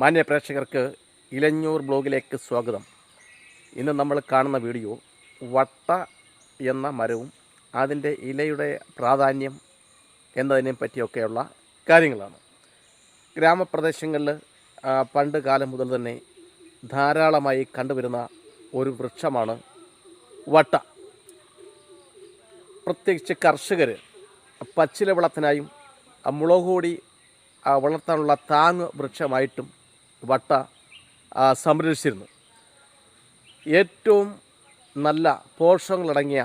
മാന്യ പ്രേക്ഷകർക്ക് ഇലഞ്ഞൂർ ബ്ലോഗിലേക്ക് സ്വാഗതം. ഇന്ന് നമ്മൾ കാണുന്ന വീഡിയോ വട്ട എന്ന മരവും അതിന്റെ ഇലയുടെ പ്രാധാന്യം എന്നതിനെ പറ്റിയൊക്കെയുള്ള കാര്യങ്ങളാണ്. ഗ്രാമപ്രദേശങ്ങളിൽ പണ്ട് കാലം മുതൽ തന്നെ ധാരാളമായി കണ്ടുവരുന്ന ഒരു വൃക്ഷമാണ് വട്ട. പ്രത്യേകിച്ച് കർഷകർ പച്ചില വിളത്തിനായും മുളക് വളർത്താനുള്ള താങ് വൃക്ഷമായിട്ടും വട്ട സംരക്ഷിച്ചിരുന്നു. ഏറ്റവും നല്ല പോഷകങ്ങളടങ്ങിയ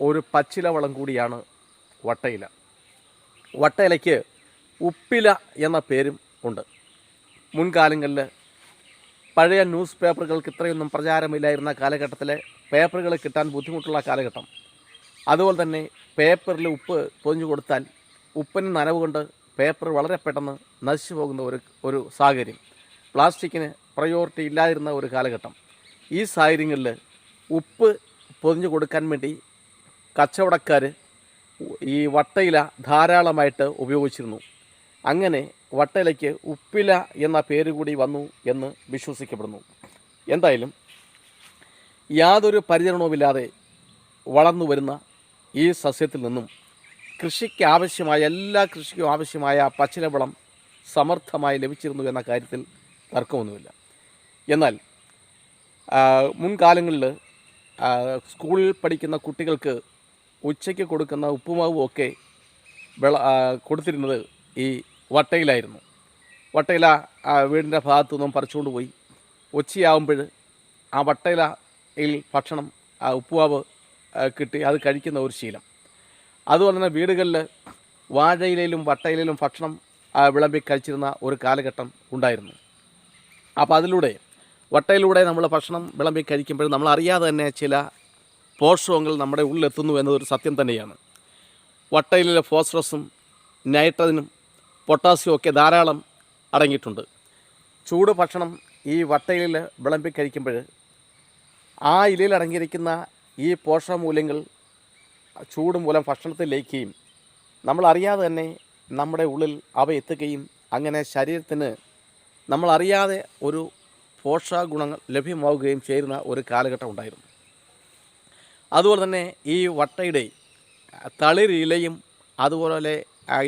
ഒരു പച്ചില വളം കൂടിയാണ് വട്ടയില. വട്ടയിലയ്ക്ക് ഉപ്പില എന്ന പേരും ഉണ്ട്. മുൻകാലങ്ങളിൽ പഴയ ന്യൂസ് പേപ്പറുകൾക്ക് ഇത്രയൊന്നും പ്രചാരമില്ലായിരുന്ന കാലഘട്ടത്തിലെ പേപ്പറുകൾ കിട്ടാൻ ബുദ്ധിമുട്ടുള്ള കാലഘട്ടം. അതുപോലെ തന്നെ പേപ്പറിൽ ഉപ്പ് പൊതിഞ്ഞു കൊടുത്താൽ ഉപ്പിന് നനവ് കൊണ്ട് പേപ്പർ വളരെ പെട്ടെന്ന് നശിച്ചു പോകുന്ന ഒരു ഒരു സാഹചര്യം. പ്ലാസ്റ്റിക്കിന് പ്രയോറിറ്റി ഇല്ലാതിരുന്ന ഒരു കാലഘട്ടം. ഈ സാഹചര്യങ്ങളിൽ ഉപ്പ് പൊതിഞ്ഞു കൊടുക്കാൻ വേണ്ടി കച്ചവടക്കാർ ഈ വട്ടയില ധാരാളമായിട്ട് ഉപയോഗിച്ചിരുന്നു. അങ്ങനെ വട്ടയിലയ്ക്ക് ഉപ്പില എന്ന പേര് കൂടി വന്നു എന്ന് വിശ്വസിക്കപ്പെടുന്നു. എന്തായാലും യാതൊരു പരിചരണവുമില്ലാതെ വളർന്നു വരുന്ന ഈ സസ്യത്തിൽ നിന്നും കൃഷിക്ക് ആവശ്യമായ എല്ലാ കൃഷിക്കും ആവശ്യമായ പച്ചിലവളം സമർത്ഥമായി ലഭിച്ചിരുന്നു എന്ന കാര്യത്തിൽ തർക്കമൊന്നുമില്ല. എന്നാൽ മുൻകാലങ്ങളിൽ സ്കൂളിൽ പഠിക്കുന്ന കുട്ടികൾക്ക് ഉച്ചയ്ക്ക് കൊടുക്കുന്ന ഉപ്പുമാവും ഒക്കെ വെള കൊടുത്തിരുന്നത് ഈ വട്ടയിലായിരുന്നു. വട്ടയില വീടിന്റെ ഭാഗത്തു നിന്നും പറിച്ചുകൊണ്ട് പോയി. ഉച്ചയാവുമ്പോൾ ആ വട്ടയിലയിൽ ഭക്ഷണം ഉപ്പുമാവ് കിട്ടി. അത് കഴിക്കുന്ന ഒരു ശീലം. അതുപോലെ തന്നെ വീടുകളിൽ വാഴയിലയിലും വട്ടയിലയിലും ഭക്ഷണം വിളമ്പി കഴിച്ചിരുന്ന ഒരു കാലഘട്ടം ഉണ്ടായിരുന്നു. അപ്പോൾ അതിലൂടെ വട്ടയിലൂടെ നമ്മൾ ഭക്ഷണം വിളമ്പി കഴിക്കുമ്പോൾ നമ്മൾ അറിയാതെ തന്നെ ചില പോഷകങ്ങൾ നമ്മുടെ ഉള്ളിലെത്തുന്നു എന്നതൊരു സത്യം തന്നെയാണ്. വട്ടയിലെ ഫോസ്ഫറസും നൈട്രജനും പൊട്ടാസ്യവും ഒക്കെ ധാരാളം അടങ്ങിയിട്ടുണ്ട്. ചൂട് ഭക്ഷണം ഈ വട്ടയിലിൽ വിളമ്പി കഴിക്കുമ്പോൾ ആ ഇലയിൽ അടങ്ങിയിരിക്കുന്ന ഈ പോഷകമൂല്യങ്ങൾ ചൂട് മൂലം ഭക്ഷണത്തിൽ ലയിക്കുകയും നമ്മൾ അറിയാതെ തന്നെ നമ്മുടെ ഉള്ളിൽ അവ എത്തുകയും അങ്ങനെ ശരീരത്തിന് നമ്മൾ അറിയാതെ ഒരു പോഷകഗുണങ്ങൾ ലഭ്യമാവുകയും ചെയ്യുന്ന ഒരു കാലഘട്ടം ഉണ്ടായിരുന്നു. അതുപോലെ തന്നെ ഈ വട്ടയുടെ തളിരിലയും അതുപോലെ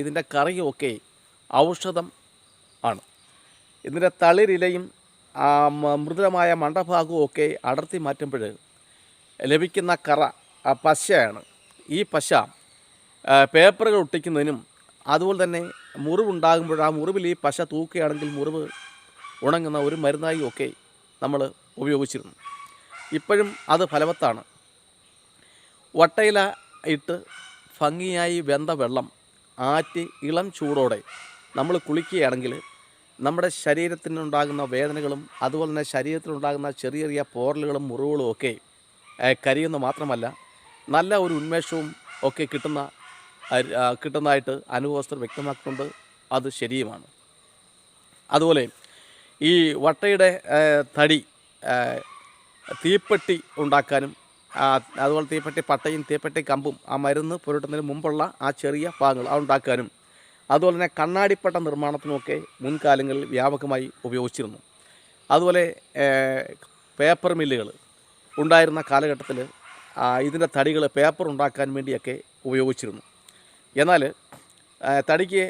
ഇതിന്റെ കറിയും ഒക്കെ ഔഷധം ആണ്. ഇതിന്റെ തളിരിലയും മൃദുലമായ മണ്ടഭാഗവും ഒക്കെ അടർത്തി മാറ്റുമ്പോൾ ലഭിക്കുന്ന കറ പശയാണ്. ഈ പശ പേപ്പറുകൾ ഒട്ടിക്കുന്നതിനും അതുപോലെ തന്നെ മുറിവുണ്ടാകുമ്പോൾ ആ മുറിവിൽ ഈ പശ തൂക്കുകയാണെങ്കിൽ മുറിവ് ഉണങ്ങുന്ന ഒരു മരുന്നായി ഒക്കെ നമ്മൾ ഉപയോഗിച്ചിരുന്നു. ഇപ്പോഴും അത് ഫലവത്താണ്. വട്ടയില ഇട്ട് ഭംഗിയായി വെന്ത വെള്ളം ആറ്റി ഇളം ചൂടോടെ നമ്മൾ കുളിക്കുകയാണെങ്കിൽ നമ്മുടെ ശരീരത്തിനുണ്ടാകുന്ന വേദനകളും അതുപോലെ തന്നെ ശരീരത്തിലുണ്ടാകുന്ന ചെറിയ ചെറിയ പോറലുകളും മുറിവുകളും ഒക്കെ കരിയുന്ന മാത്രമല്ല നല്ല ഒരു ഉന്മേഷവും ഒക്കെ കിട്ടുന്ന കിട്ടുന്നതായിട്ട് അനുഭവസ്ഥർ വ്യക്തമാക്കുന്നുണ്ട് അത് ശരിയുമാണ്. അതുപോലെ ഈ വട്ടയുടെ തടി തീപ്പെട്ടി ഉണ്ടാക്കാനും അതുപോലെ തീപ്പെട്ടി പട്ടയും തീപ്പെട്ടി കമ്പും ആ മരുന്ന് പുരട്ടുന്നതിന് മുമ്പുള്ള ആ ചെറിയ ഭാഗങ്ങൾ അത് ഉണ്ടാക്കാനും അതുപോലെ തന്നെ കണ്ണാടിപ്പട്ട നിർമ്മാണത്തിനുമൊക്കെ മുൻകാലങ്ങളിൽ വ്യാപകമായി ഉപയോഗിച്ചിരുന്നു. അതുപോലെ പേപ്പർ മില്ലുകൾ ഉണ്ടായിരുന്ന കാലഘട്ടത്തിൽ ഇതിന്റെ തടികൾ പേപ്പർ ഉണ്ടാക്കാൻ വേണ്ടിയൊക്കെ ഉപയോഗിച്ചിരുന്നു. എന്നാൽ തടിക്ക്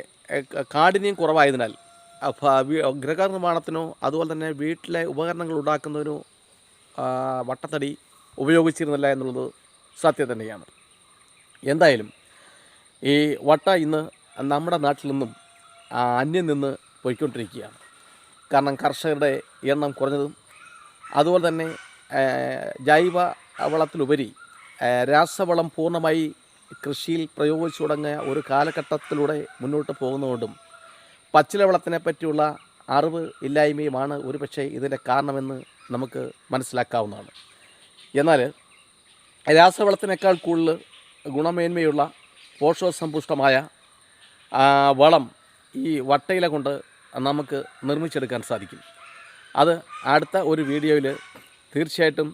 കാഠിന്യം കുറവായതിനാൽ ആ, നിർമ്മാണത്തിനോ അതുപോലെ തന്നെ വീട്ടിലെ ഉപകരണങ്ങൾ ഉണ്ടാക്കുന്നതിനോ വട്ടത്തടി ഉപയോഗിച്ചിരുന്നില്ല എന്നുള്ളത് സത്യം തന്നെയാണ്. എന്തായാലും ഈ വട്ട ഇന്ന് നമ്മുടെ നാട്ടിൽ നിന്നും അന്യം നിന്ന് പോയിക്കൊണ്ടിരിക്കുകയാണ്. കാരണം കർഷകരുടെ എണ്ണം കുറഞ്ഞതും അതുപോലെ തന്നെ ജൈവ വളത്തിലുപരി രാസവളം പൂർണമായി കൃഷിയിൽ പ്രയോഗിച്ചു തുടങ്ങിയ ഒരു കാലഘട്ടത്തിലൂടെ മുന്നോട്ട് പോകുന്നതുകൊണ്ടും പച്ചില വളത്തിനെ പറ്റിയുള്ള അറിവ് ഇല്ലായ്മയുമാണ് ഒരുപക്ഷെ ഇതിന്റെ കാരണമെന്ന് നമുക്ക് മനസ്സിലാക്കാവുന്നതാണ്. എന്നാൽ രാസവളത്തിനേക്കാൾ കൂടുതൽ ഗുണമേന്മയുള്ള പോഷകസമ്പുഷ്ടമായ വളം ഈ വട്ടയില കൊണ്ട് നമുക്ക് നിർമ്മിച്ചെടുക്കാൻ സാധിക്കും. അത് അടുത്ത ഒരു വീഡിയോയിൽ തീർച്ചയായിട്ടും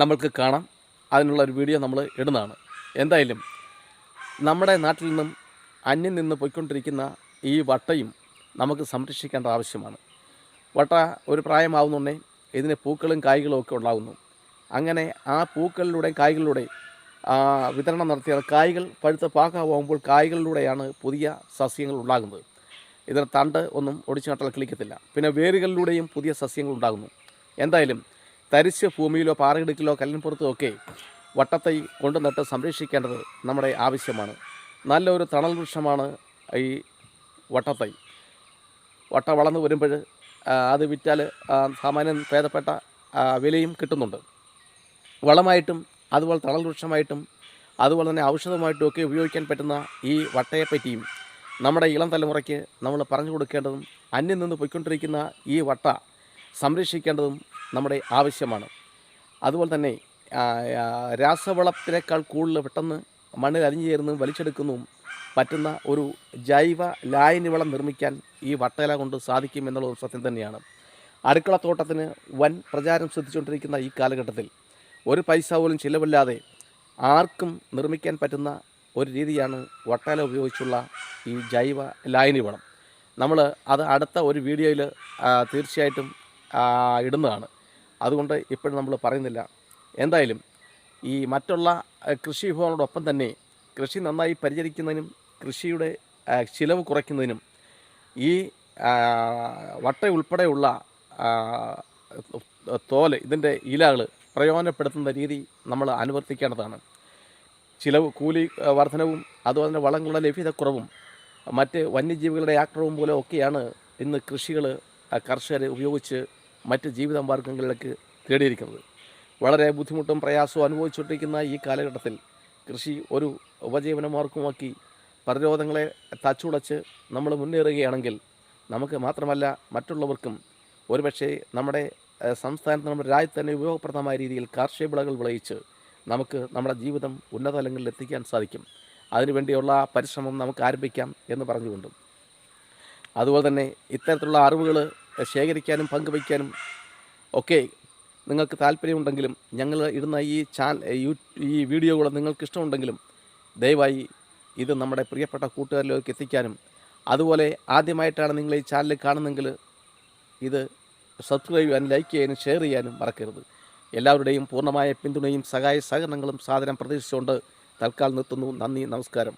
നമ്മൾക്ക് കാണാം. അതിനുള്ള ഒരു വീഡിയോ നമ്മൾ ഇടുന്നതാണ്. എന്തായാലും നമ്മുടെ നാട്ടിൽ നിന്നും അന്യം നിന്ന് പോയിക്കൊണ്ടിരിക്കുന്ന ഈ വട്ടയും നമുക്ക് സംരക്ഷിക്കേണ്ട ആവശ്യമാണ്. വട്ട ഒരു പ്രായമാവുന്നുണ്ടേ ഇതിന് പൂക്കളും കായ്കളും ഒക്കെ ഉണ്ടാകുന്നു അങ്ങനെ ആ പൂക്കളിലൂടെയും കായ്കളിലൂടെ വിതരണം നടത്തിയാൽ കായ്കൾ പഴുത്ത പാകമാകുമ്പോൾ കായ്കളിലൂടെയാണ് പുതിയ സസ്യങ്ങൾ ഉണ്ടാകുന്നത്. ഇതിന് തണ്ട് ഒന്നും ഒടിച്ചു നട്ടാൽ കിളിക്കത്തില്ല. പിന്നെ വേരുകളിലൂടെയും പുതിയ സസ്യങ്ങൾ ഉണ്ടാകുന്നു. എന്തായാലും തരിശ് ഭൂമിയിലോ പാറയിടുക്കിലോ കല്ലിൻപുറത്തോ ഒക്കെ വട്ടത്തൈ കൊണ്ടു നട്ട് സംരക്ഷിക്കേണ്ടത് നമ്മുടെ ആവശ്യമാണ്. നല്ലൊരു തണൽ വൃക്ഷമാണ് ഈ വട്ടത്തൈ. വട്ട വളർന്നു വരുമ്പോൾ അത് വിറ്റാൽ സാമാന്യം ഭേദപ്പെട്ട വിലയും കിട്ടുന്നുണ്ട്. വളമായിട്ടും അതുപോലെ തണൽ വൃക്ഷമായിട്ടും അതുപോലെ തന്നെ ഔഷധമായിട്ടും ഒക്കെ ഉപയോഗിക്കാൻ പറ്റുന്ന ഈ വട്ടയെപ്പറ്റിയും നമ്മുടെ ഇളം തലമുറയ്ക്ക് നമ്മൾ പറഞ്ഞു കൊടുക്കേണ്ടതും അന്യം നിന്ന് പോയിക്കൊണ്ടിരിക്കുന്ന ഈ വട്ട സംരക്ഷിക്കേണ്ടതും നമ്മുടെ ആവശ്യമാണ്. അതുപോലെ തന്നെ രാസവളത്തിനേക്കാൾ കൂടുതൽ പെട്ടെന്ന് മണ്ണിൽ അലിഞ്ഞു ചേരുന്നതും വലിച്ചെടുക്കുന്നതും പറ്റുന്ന ഒരു ജൈവ ലായനി വളം നിർമ്മിക്കാൻ ഈ വട്ടയില കൊണ്ട് സാധിക്കും എന്നുള്ളത് സത്യം തന്നെയാണ്. അടുക്കളത്തോട്ടത്തിന് വൻ പ്രചാരം ശ്രദ്ധിച്ചുകൊണ്ടിരിക്കുന്ന ഈ കാലഘട്ടത്തിൽ ഒരു പൈസ പോലും ചിലവില്ലാതെ ആർക്കും നിർമ്മിക്കാൻ പറ്റുന്ന ഒരു രീതിയാണ് വട്ടയില ഉപയോഗിച്ചുള്ള ഈ ജൈവ ലായനി വളം. നമ്മൾ അത് അടുത്ത ഒരു വീഡിയോയിൽ തീർച്ചയായിട്ടും ഇടുന്നതാണ്. അതുകൊണ്ട് ഇപ്പോഴും നമ്മൾ പറയുന്നില്ല. എന്തായാലും ഈ മറ്റുള്ള കൃഷി വിഭവങ്ങളോടൊപ്പം തന്നെ കൃഷി നന്നായി പരിചരിക്കുന്നതിനും കൃഷിയുടെ ചിലവ് കുറയ്ക്കുന്നതിനും ഈ വട്ട ഉൾപ്പെടെയുള്ള തോൽ ഇതിന്റെ ഇലകൾ പ്രയോജനപ്പെടുത്തുന്ന രീതി നമ്മൾ അനുവർത്തിക്കേണ്ടതാണ്. ചിലവ് കൂലി വർധനവും അതുപോലെ തന്നെ വളങ്ങളുടെ ലഭ്യതക്കുറവും മറ്റ് വന്യജീവികളുടെ ആക്രമവും പോലെ ഒക്കെയാണ് ഇന്ന് കൃഷികൾ കർഷകർ ഉപയോഗിച്ച് മറ്റ് ജീവിത മാർഗങ്ങളിലേക്ക് തേടിയിരിക്കുന്നത്. വളരെ ബുദ്ധിമുട്ടും പ്രയാസവും അനുഭവിച്ചുകൊണ്ടിരിക്കുന്ന ഈ കാലഘട്ടത്തിൽ കൃഷി ഒരു ഉപജീവനമാർഗമാക്കി പ്രതിരോധങ്ങളെ തച്ചുടച്ച് നമ്മൾ മുന്നേറുകയാണെങ്കിൽ നമുക്ക് മാത്രമല്ല മറ്റുള്ളവർക്കും ഒരുപക്ഷെ നമ്മുടെ സംസ്ഥാനത്ത് നമ്മുടെ രാജ്യത്ത് തന്നെ ഉപയോഗപ്രദമായ രീതിയിൽ കാർഷിക വിളകൾ വിളയിച്ച് നമുക്ക് നമ്മുടെ ജീവിതം ഉന്നത തലങ്ങളിൽ എത്തിക്കാൻ സാധിക്കും. അതിനുവേണ്ടിയുള്ള പരിശ്രമം നമുക്ക് ആരംഭിക്കാം എന്ന് പറഞ്ഞുകൊണ്ടും. അതുപോലെ തന്നെ ഇത്തരത്തിലുള്ള അറിവുകൾ ശേഖരിക്കാനും പങ്കുവയ്ക്കാനും ഒക്കെ നിങ്ങൾക്ക് താല്പര്യമുണ്ടെങ്കിലും ഞങ്ങൾ ഇടുന്ന ഈ ചാൻ ഈ വീഡിയോകൾ നിങ്ങൾക്ക് ഇഷ്ടമുണ്ടെങ്കിലും ദയവായി ഇത് നമ്മുടെ പ്രിയപ്പെട്ട കൂട്ടുകാരിലേക്ക് എത്തിക്കാനും അതുപോലെ ആദ്യമായിട്ടാണ് നിങ്ങൾ ഈ ചാനൽ കാണുന്നെങ്കിൽ ഇത് സബ്സ്ക്രൈബ് ചെയ്യാനും ലൈക്ക് ചെയ്യാനും ഷെയർ ചെയ്യാനും മറക്കരുത്. എല്ലാവരുടെയും പൂർണമായ പിന്തുണയും സഹായ സഹകരണങ്ങളും സാധനം പ്രതീക്ഷിച്ചുകൊണ്ട് തൽക്കാലം നിർത്തുന്നു. നന്ദി നമസ്കാരം.